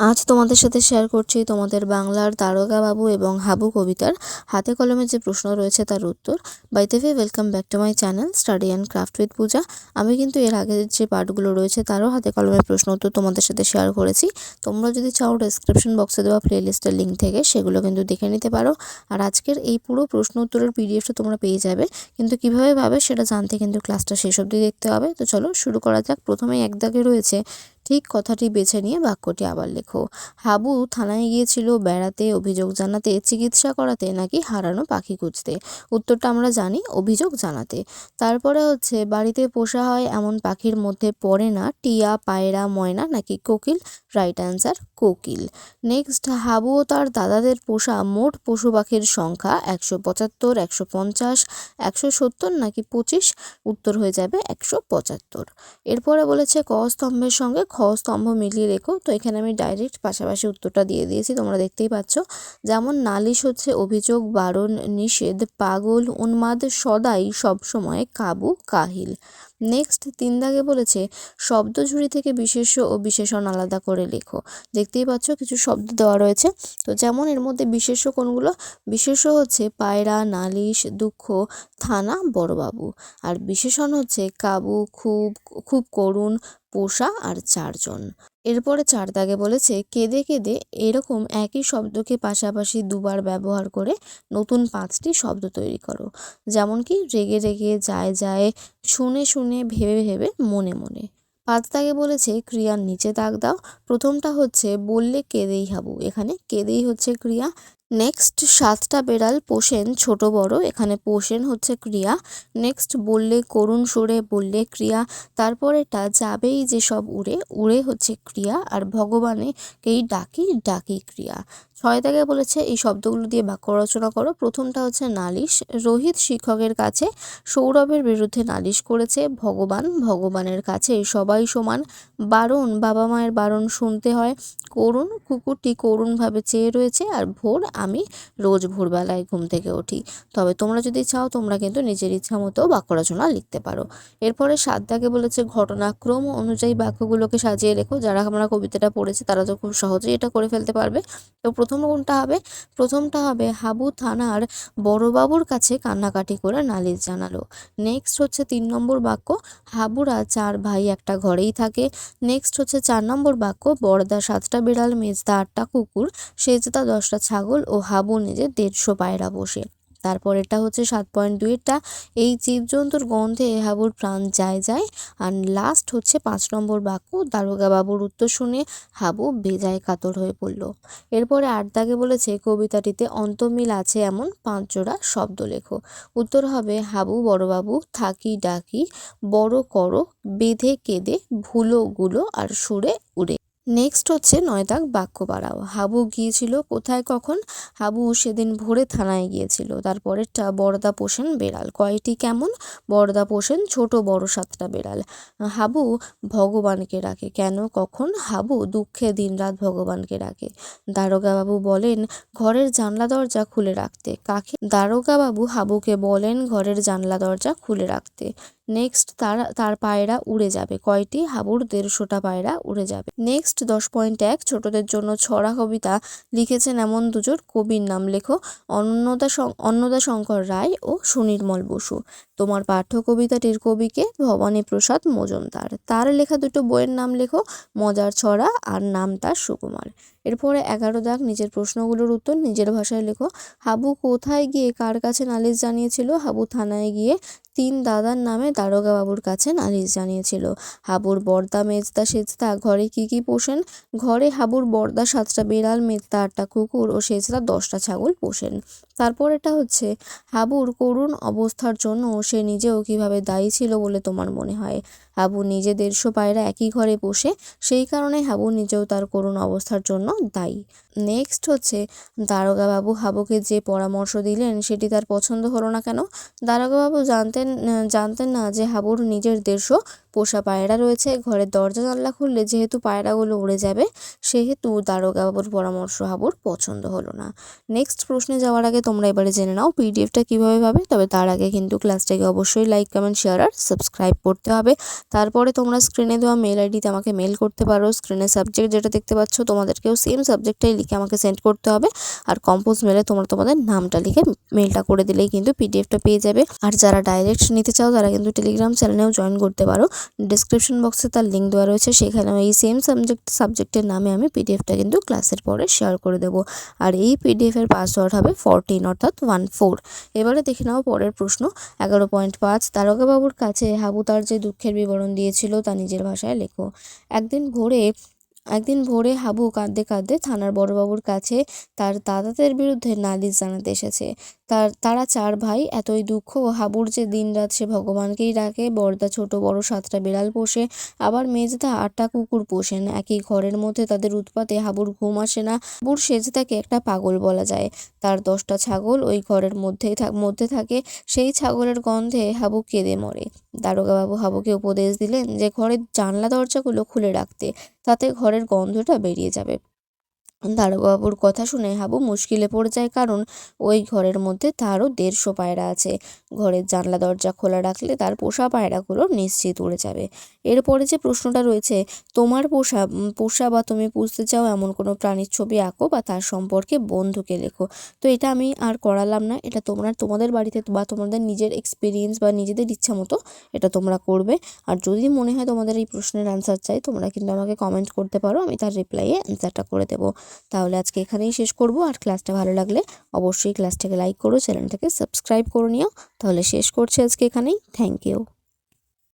আজ তোমাদের সাথে শেয়ার করছি তোমাদের বাংলার বাবু এবং হাবু কবিতার। হাতে কলমে যে প্রশ্ন রয়েছে তার উত্তর। By the way welcome back to my channel study and craft with Puja আমি কিন্তু এর আগের যে পার্টগুলো রয়েছে তারও হাতে কলমে প্রশ্ন উত্তর তোমাদের সাথে শেয়ার করেছি। তোমরা যদি চাও ডেসক্রিপশন বক্সে দেওয়া প্লেলিস্টের লিঙ্ক থেকে, সেগুলো কিন্তু দেখে নিতে পারো। আর আজকের এই পুরো প্রশ্ন উত্তরের পিডিএফটা তোমরা পেয়ে যাবে। কিন্তু কীভাবে পাবে সেটা জানতে কিন্তু ক্লাসটা শেষ অবধি দেখতে হবে। তো চলো শুরু করা যাক। প্রথমেই এক দাগে রয়েছে ঠিক কথাটি বেছে নিয়ে বাক্যটি আবার লেখো। হাবু থানায় গিয়েছিল বেড়াতে অভিযোগ জানাতে, চিকিৎসা করাতে নাকি হারানো পাখি খুঁজতে। উত্তরটা আমরা জানি, অভিযোগ জানাতে। তারপরে হচ্ছে, বাড়িতে পোষা হয় এমন পাখির মধ্যে পড়ে না, টিয়া, পায়রা, ময়না নাকি কোকিল? রাইট অ্যান্সার, কোকিল। নেক্সট, হাবু ও তার দাদাদের পোষা মোট পশু পাখির সংখ্যা একশো পঁচাত্তর, একশো পঞ্চাশ, একশো সত্তর নাকি পঁচিশ? উত্তর হয়ে যাবে একশো পঁচাত্তর। এরপরে বলেছে ক স্তম্ভের সঙ্গে খ স্তম্ভ মিলিয়ে রেখো। তো এখানে আমি ডাইরেক্ট পাশাপাশি উত্তরটা দিয়ে দিয়েছি, তোমরা দেখতেই পাচ্ছ। যেমন, নালিশ হচ্ছে অভিযোগ, বারণ, নিষেধ, পাগল, উন্মাদ, সদাই, সবসময় কাবু, কাহিল। নেক্সট তিন দাগে বলেছে, শব্দ শব্দঝুড়ি থেকে বিশেষ্য ও বিশেষণ আলাদা করে লেখো। দেখতেই পাচ্ছ, কিছু শব্দ দেওয়া রয়েছে। তো যেমন, এর মধ্যে বিশেষ্য কোনগুলো? বিশেষ্য হচ্ছে পায়রা, নালিশ, দুঃখ, থানা, বড়বাবু। আর বিশেষণ হচ্ছে কাবু, খুব খুব করুণ পোষা আর চারজন। এরপরে চার দাগে বলেছে, কেঁদে কেঁদে এরকম একই শব্দকে পাশাপাশি দুবার ব্যবহার করে নতুন পাঁচটি শব্দ তৈরি করো। যেমন কি রেগে রেগে, যায় যায়, শুনে শুনে, ভেবে ভেবে, মনে মনে। পাঁচ দাগে বলেছে, ক্রিয়ার নিচে দাগ দাও। প্রথমটা হচ্ছে, বললে কেঁদেই হাবু। এখানে কেঁদেই হচ্ছে ক্রিয়া। নেক্সট সাতটা বেড়াল পোষেন ছোট বড়, এখানে পোষেন হচ্ছে ক্রিয়া। নেক্সট বললে করুণ সুরে বললে ক্রিয়া তারপরেটা যাবেই যে সব উড়ে উড়ে হচ্ছে ক্রিয়া, আর ভগবানেকেই ডাকি ডাকি ক্রিয়া। ছয় দাগে বলেছে, এই শব্দগুলো দিয়ে বাক্য রচনা করো। প্রথমটা হচ্ছে নালিশ। রোহিত শিক্ষকের কাছে সৌরভের বিরুদ্ধে নালিশ করেছে, ভগবান, ভগবানের কাছে সবাই সমান। বারণ, বাবা মায়ের বারণ শুনতে হয়। করুণ, কুকুরটি করুণভাবে চেয়ে রয়েছে, আর ভোর আমি রোজ ভোরবেলায় ঘুম থেকে উঠি। তবে তোমরা যদি চাও, তোমরা কিন্তু নিজের ইচ্ছা মতো বাক্য রচনা লিখতে পারো। এরপরে সাত দাগে বলেছে, ঘটনাক্রম অনুযায়ী বাক্যগুলোকে সাজিয়ে রেখো। যারা আমরা কবিতাটা পড়েছি, তারা তো খুব সহজেই এটা করে ফেলতে পারবে। তো প্রথম কোনটা হবে? প্রথমটা হবে, হাবু থানার বড়বাবুর কাছে কান্নাকাটি করে নালিশ জানালো। নেক্সট হচ্ছে তিন নম্বর বাক্য, হাবুরা চার ভাই একটা ঘরেই থাকে। নেক্সট হচ্ছে চার নম্বর বাক্য, বড়দা সাতটা বিড়াল, মেজদা আটটা কুকুর। সেজদা দশটা ছাগল ও হাবু নিজে দেড়শো পায়রা বসে। তারপর এটা হচ্ছে সাত পয়েন্ট দুইটা এই জীবজন্তুর গন্ধে হাবুর প্রাণ যায় যায়। আর লাস্ট হচ্ছে পাঁচ নম্বর বাক্য, দারোগা বাবুর উত্তর শুনে হাবু বেজায় কাতর হয়ে পড়ল। এরপরে আট দাগে বলেছে, কবিতাটিতে অন্তমিল আছে এমন পাঁচ জোড়া শব্দ লেখো। উত্তর হবে, হাবু, বড়বাবু, থাকি, ডাকি, বড় করো, বেঁধে, কেঁদে, ভুলো, গুলো, আর সুরে, উড়ে। নেক্সট হচ্ছে নয় দাগ বাক্য বাড়াও। হাবু গিয়েছিল কোথায় কখন? হাবু সেদিন ভোরে থানায় গিয়েছিল। তারপরেরটা বড়দা পোষেন বেড়াল। কয়টি কেমন? বড়দা পোষেন ছোট বড় সাতটা বেড়াল। হাবু ভগবানকে ডাকে। কেন? কখন? হাবু দুঃখে দিনরাত ভগবানকে ডাকে। দারোগাবাবু বলেন, ঘরের জানলা দরজা খুলে রাখতে। কাকে? দারোগাবাবু হাবুকে বলেন, ঘরের জানলা দরজা খুলে রাখতে। নেক্সট তার তার পায়রা উড়ে যাবে। কয়টি? হাবুর দেড়শোটা পায়রা উড়ে যাবে। নেক্সট দশ পয়েন্ট এক, ছোটদের জন্য ছড়া কবিতা লিখেছেন এমন দুজন কবির নাম লেখো। অন্নদা অন্নদা শঙ্কর রায় ও সুনির্মল বসু। তোমার পাঠ্য কবিতাটির কবিকে ভবানী প্রসাদ মজুমদার। তার লেখা দুটো বইয়ের নাম লেখো, মজার ছড়া আর নাম তার সুকুমার। এরপরে এগারো দাগ নিজের প্রশ্নগুলোর উত্তর নিজের ভাষায় লেখো। হাবু কোথায় গিয়ে কার কাছে নালিশ জানিয়েছিল? হাবু থানায় গিয়ে তিন দাদার নামে দারোগা বাবুর কাছে নালিশ জানিয়েছিল। হাবুর বর্দা মেজদা সেজদা ঘরে কি কি পোষেন? ঘরে হাবুর বর্দা, সাতটা বিড়াল, মেজদা আটটা কুকুর ও সেজদা দশটা ছাগল পোষেন। তারপর এটা হচ্ছে, হাবুর করুণ অবস্থার জন্য সে নিজেও কীভাবে দায়ী ছিল বলে তোমার মনে হয়? হাবু নিজে দেড়শো পায়রা একই ঘরে বসে, সেই কারণে হাবু নিজেও তার করুণ অবস্থার জন্য দায়ী। নেক্সট হচ্ছে, দারোগাবাবু হাবুকে যে পরামর্শ দিলেন, সেটি তার পছন্দ হলো না কেন? দারোগাবাবু জানতেন জানতেন না যে হাবুর নিজের দেড়শো পোষা পায়রা রয়েছে। ঘরের দরজা, জানলা খুললে যেহেতু পায়রাগুলো উড়ে যাবে, সেহেতু দারোগা বাবুর পরামর্শ হাবুর পছন্দ হলো না। নেক্সট প্রশ্নে যাওয়ার আগে তোমরা এবারে জেনে নাও পিডিএফটা কীভাবে পাবে। তবে তার আগে কিন্তু ক্লাসটাকে অবশ্যই লাইক কমেন্ট শেয়ার আর সাবস্ক্রাইব করতে হবে। তারপরে তোমরা স্ক্রিনে দেওয়া মেল আইডিতে আমাকে মেল করতে পারো। স্ক্রিনে সাবজেক্ট যেটা দেখতে পাচ্ছ, তোমাদেরকেও সেম সাবজেক্টটাই লিখে আমাকে সেন্ড করতে হবে। আর কম্পোজ মেলে তোমরা তোমাদের নামটা লিখে মেলটা করে দিলেই কিন্তু পিডিএফটা পেয়ে যাবে। আর যারা ডাইরেক্ট নিতে চাও, তারা কিন্তু টেলিগ্রাম চ্যানেলেও জয়েন করতে পারো। ডিসক্রিপশন বক্সে তার লিঙ্ক দেওয়া রয়েছে। সেখানে এই সেম সাবজেক্ট সাবজেক্টের নামে আমি পিডিএফটা কিন্তু ক্লাসের পরে শেয়ার করে দেবো। আর এই পিডিএফের পাসওয়ার্ড হবে ফোরটিন অর্থাৎ ওয়ান ফোর এবারে দেখে নাও পরের প্রশ্ন। এগারো পয়েন্ট পাঁচ, তারকাবাবুর কাছে হাবু তার যে দুঃখের বিবরণ দিয়েছিল তা নিজের ভাষায় লেখো। একদিন ভোরে একদিন ভোরে হাবু কাঁদতে কাঁদতে থানার বড়বাবুর কাছে তার দাদাদের বিরুদ্ধে নালিশ জানাতে এসেছে। তার, তারা চার ভাই, এতই দুঃখ হাবুর যে দিনরাত সে ভগবানকেই ডাকে বড়দা ছোট, বড় সাতটা বিড়াল পোষে, আবার মেজদা আটটা কুকুর পোষেন। একই ঘরের মধ্যে তাদের উৎপাতে হাবুর ঘুম আসে না, হাবুর সেজদাকে একটা পাগল বলা যায়। তার দশটা ছাগল ওই ঘরের মধ্যেই মধ্যে থাকে, সেই ছাগলের গন্ধে হাবু কেঁদে মরে। দারোগাবাবু হাবুকে উপদেশ দিলেন যে, ঘরের জানলা দরজাগুলো খুলে রাখতে, তাতে ঘরের গন্ধটা বেরিয়ে যাবে। দারোগাবাবুর কথা শুনে হাবু মুশকিলে পড়ে যায় কারণ ওই ঘরের মধ্যে তারও দেড়শো পায়রা আছে। ঘরের জানলা দরজা খোলা রাখলে তার পোষা পায়রাগুলো নিশ্চিত উড়ে যাবে। এরপরে যে প্রশ্নটা রয়েছে, তোমার পোষা পোষা বা তুমি পুষতে চাও এমন কোনো প্রাণীর ছবি আঁকো বা তার সম্পর্কে বন্ধুকে লেখো? তো এটা আমি আর করালাম না, এটা তোমরা, তোমাদের বাড়িতে বা তোমাদের নিজের এক্সপিরিয়েন্স বা নিজেদের ইচ্ছা মতো এটা তোমরা করবে। আর যদি মনে হয় তোমাদের এই প্রশ্নের অ্যান্সার চাই, তোমরা কিন্তু আমাকে কমেন্ট করতে পারো, আমি তার রিপ্লাইয়ে অ্যান্সারটা করে দেবো। তাহলে আজকে এখানেই শেষ করব, আর ক্লাসটা ভালো লাগলে অবশ্যই ক্লাসটাকে লাইক করো চ্যানেলটাকে সাবস্ক্রাইব করে নিও। তাহলে শেষ করছি আজকে এখানেই থ্যাংক ইউ